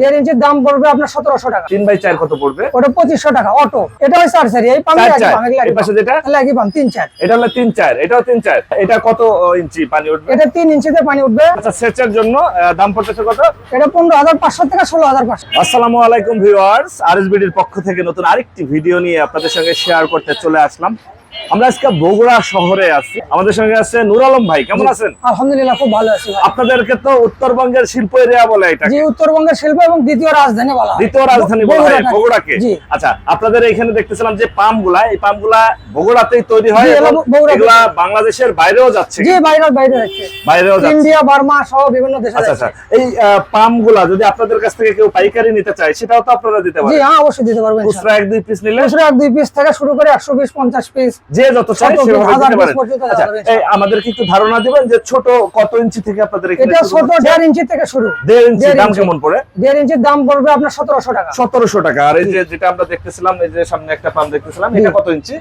দেড় ইঞ্চির দাম পড়বে আপনার সতেরোশো টাকা। তিন বাই চার কত পড়বে? ওটা পঁচিশশো টাকা অটো। এটা চার সারি এই পাশে যেটা? লাগি পাম তিন চার। এটা হলো তিন চার এটাও তিন চার। এটা কত ইঞ্চি পানি উঠবে? এটা তিন ইঞ্চিতে পানি উঠবে। আচ্ছা সেচের জন্য দাম পড়তেছে কত? এটা পনেরো হাজার পাঁচশো থেকে ষোলো হাজার পাঁচশো। আসসালামু আলাইকুম ভিউয়ার্স আরএসবিডির পক্ষ থেকে নতুন আরেকটি ভিডিও নিয়ে আপনাদের সঙ্গে শেয়ার করতে চলে আসলাম। আমরা আজকে বগুড়া শহরে আছি। আমাদের সঙ্গে আছে নুর আলম ভাই কেমন আছেন? আলহামদুলিল্লাহ খুব ভালো আছি আপনাদেরকে তো উত্তরবঙ্গের শিল্প এরিয়া বলে এটা। জি উত্তরবঙ্গের শিল্প এবং দ্বিতীয় রাজধানী বলা দ্বিতীয় রাজধানী বলা হয় বগুড়াকে। জি। আচ্ছা আপনাদের এখানে দেখতেছিলাম যে পামগুলা এই পামগুলা বগুড়াতেই তৈরি হয় এগুলো বাংলাদেশের বাইরেও যাচ্ছে। জি বাইরে বাইরে যাচ্ছে বাইরেও যাচ্ছে। ইন্ডিয়া বার্মা সহ বিভিন্ন দেশে আচ্ছা আচ্ছা। এই পামগুলা যদি আপনাদের কাছ থেকে কেউ পাইকারি নিতে চায় সেটাও তো আপনারা দিতে পারবেন জি হ্যাঁ অবশ্যই দিতে পারবেন খুচরা এক দুই পিস নিলে? খুচরা এক দুই পিস থেকে শুরু করে একশো বিশ পঞ্চাশ পিস যে যত চাই আচ্ছা এই আমাদেরকে একটু ধারণা দিবেন যে ছোট কত ইঞ্চি থেকে আপনাদের এটা ছোট দেড় ইঞ্চি থেকে শুরু। দেড় ইঞ্চি দাম। কেমন পড়ে? দেড় ইঞ্চির দাম পড়বে আপনার সতেরোশো টাকা। সতেরোশো টাকা। আর এই যে যেটা আমরা দেখতেছিলাম এই যে সামনে একটা পাম্প দেখতেছিলাম এটা কত ইঞ্চি?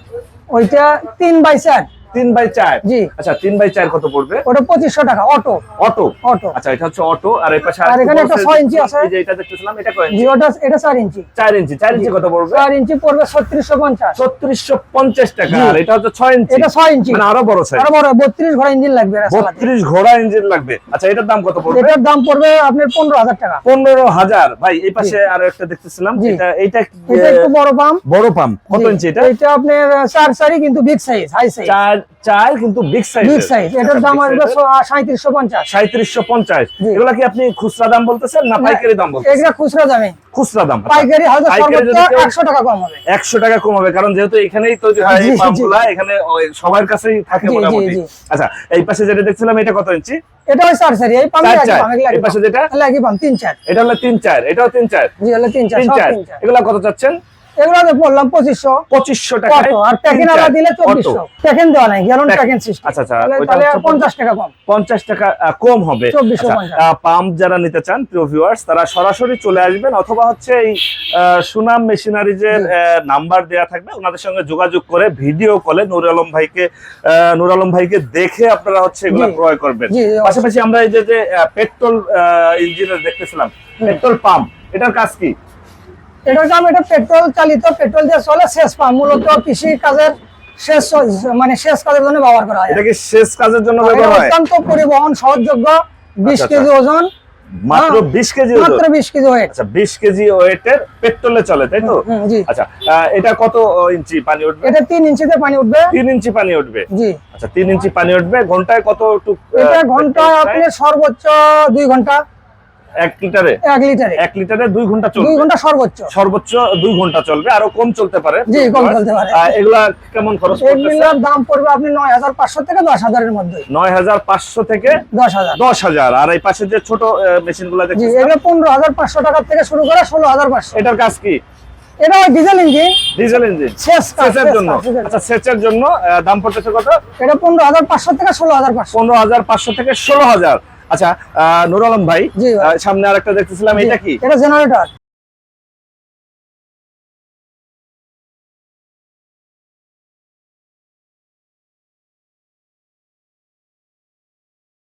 ওইটা তিন বাই চার। তিন বাই চার? জি। আচ্ছা তিন বাই চার কত পড়বে? ওটা পঁচিশশো টাকা অটো। অটো? অটো। আচ্ছা এটা হচ্ছে অটো আর এই পাশে আর এখানে একটা ছয় ইঞ্চি আছে। এই যে এটা দেখতেছিলাম এটা কয় ইঞ্চি? জি ওটা এটা চার ইঞ্চি। চার ইঞ্চি। চার ইঞ্চি কত পড়বে? চার ইঞ্চি পড়বে ছত্রিশশো পঞ্চাশ। ছত্রিশশো পঞ্চাশ টাকা আর এটা হচ্ছে ছয় ইঞ্চি। এটা ছয় ইঞ্চি। মানে আরও বড় সাইজ আরও বড় বত্রিশ ঘোড়া ইঞ্জিন লাগবে বত্রিশ ঘোড়া ইঞ্জিন লাগবে। আচ্ছা এটার দাম কত পড়বে? এটার দাম পড়বে আপনার পনেরো হাজার টাকা। পনেরো হাজার। ভাই এই পাশে আরও একটা দেখতেছিলাম। এটা এটা একটু বড় পাম্প। বড় পাম্প। কত। ইঞ্চি এটা? এটা আপনার চার চারি কিন্তু বিগ সাইজ হাই সাইজ চার চার কিন্তু বিগ সাইজ বিগ সাইজ এটার দাম আসবে সাঁত্রিশশো পঞ্চাশ। সাঁত্রিশশো পঞ্চাশ। জি। এগুলা কি আপনি খুচরা দাম বলতেছেন না পাইকারি দাম বলতেছেন? এগুলা খুচরা দামে। খুচরা দাম আচ্ছা। পাইকারি হয়তো সর্বোচ্চ যদি কেউ- একশো টাকা কম হবে। একশো টাকা কমাবে কারণ যেহেতু এখানেই তৈরি হয় এই পাম্পগুলা এখানে সবার কাছেই থাকে মোটামুটি। আচ্ছা এই পাশে যেটা দেখছিলাম এটা কত ইঞ্চি? এটা ওই চার সারি এই পাম চার চার। পাম এগুলা এই পাশে যেটা? লাগি পাম তিন চার। এটা হলো তিন চার এটাও তিন চার। জি হলো তিন চার তিন সব চার। তিন চার। এগুলা কত চাচ্ছেন? এগুলো আমি বললাম পঁচিশশো। পঁচিশশো টাকা আর প্যাকেন আলা দিলে চব্বিশশো। প্যাকেন দেওয়া নাই গ্যালন Pack- প্যাকেন সিস্টেম আচ্ছা, আচ্ছা, তাহলে পঞ্চাশ টাকা কম। পঞ্চাশ টাকা কম হবে। 2450 পাম্প যারা নিতে চান প্রিয় ভিউয়ার্স তারা সরাসরি চলে আসবেন অথবা হচ্ছে এই সুনাম মেশিনারিজের নাম্বার দেয়া থাকবে ওনাদের সঙ্গে যোগাযোগ করে ভিডিও কলে নুর আলম ভাইকে নুর আলম ভাইকে দেখে আপনারা হচ্ছে এগুলো ক্রয় করবেন। পাশাপাশি আমরা এই যে যে পেট্রোল ইঞ্জিনের দেখতেছিলাম পেট্রোল পাম্প এটার কাজ কি? এটার দাম এটা পেট্রোল চালিত পেট্রোল দিয়ে চলে শেষ পাম্প। মূলত কৃষি কাজের শেষ মানে শেষ কাজের জন্য ব্যবহার করা হয়। এটা কি শেষ কাজের জন্য ব্যবহার হয়? অত্যন্ত পরিবহন সহজযোগ্য বিশ আচ্ছা, কেজি ওজন। মাত্র হ্যাঁ, বিশ কেজি ওজন? মাত্র বিশ কেজি ওয়েট আচ্ছা বিশ কেজি ওয়েটের পেট্রোলে চলে তাই তো? আচ্ছা এটা কত ইঞ্চি পানি উঠবে? এটা তিন ইঞ্চিতে পানি উঠবে। তিন ইঞ্চি পানি উঠবে? জি। আচ্ছা তিন ইঞ্চি পানি উঠবে ঘন্টায় কত টুক এটা ঘন্টায় আপনি সর্বোচ্চ দুই ঘণ্টা। এক লিটারে? এক লিটারে। এক লিটারে দুই ঘণ্টা দুই ঘণ্টা সর্বোচ্চ। সর্বোচ্চ দুই ঘণ্টা চলবে আরও কম চলতে পারে। জি, কম চলতে পারে। এগুলা কেমন খরচ এগুলোর দাম পড়বে আপনি নয় হাজার পাঁচশো থেকে দশ হাজারের মধ্যে। নয় হাজার পাঁচশো থেকে দশ হাজার। দশ হাজার। আর এই পাশে যে ছোট মেশিনগুলা দেখছি এগুলো পনেরো হাজার পাঁচশো টাকা থেকে শুরু করে ষোলো হাজার পাঁচশো। এটার কাজ কি? এটা ডিজেল ইঞ্জিন। Diesel engine. কাজ, সেচের জন্য। আচ্ছা সেচের জন্য দাম পড়তেছে কত? এটা পনেরো হাজার পাঁচশো থেকে ষোলো হাজার পাঁচশো। পনেরো হাজার পাঁচশো থেকে ষোলো হাজার। আচ্ছা আহ, নুর আলম ভাই সামনে আর একটা সামনে আরেকটা দেখতেছিলাম এটা কি? এটা জেনারেটর।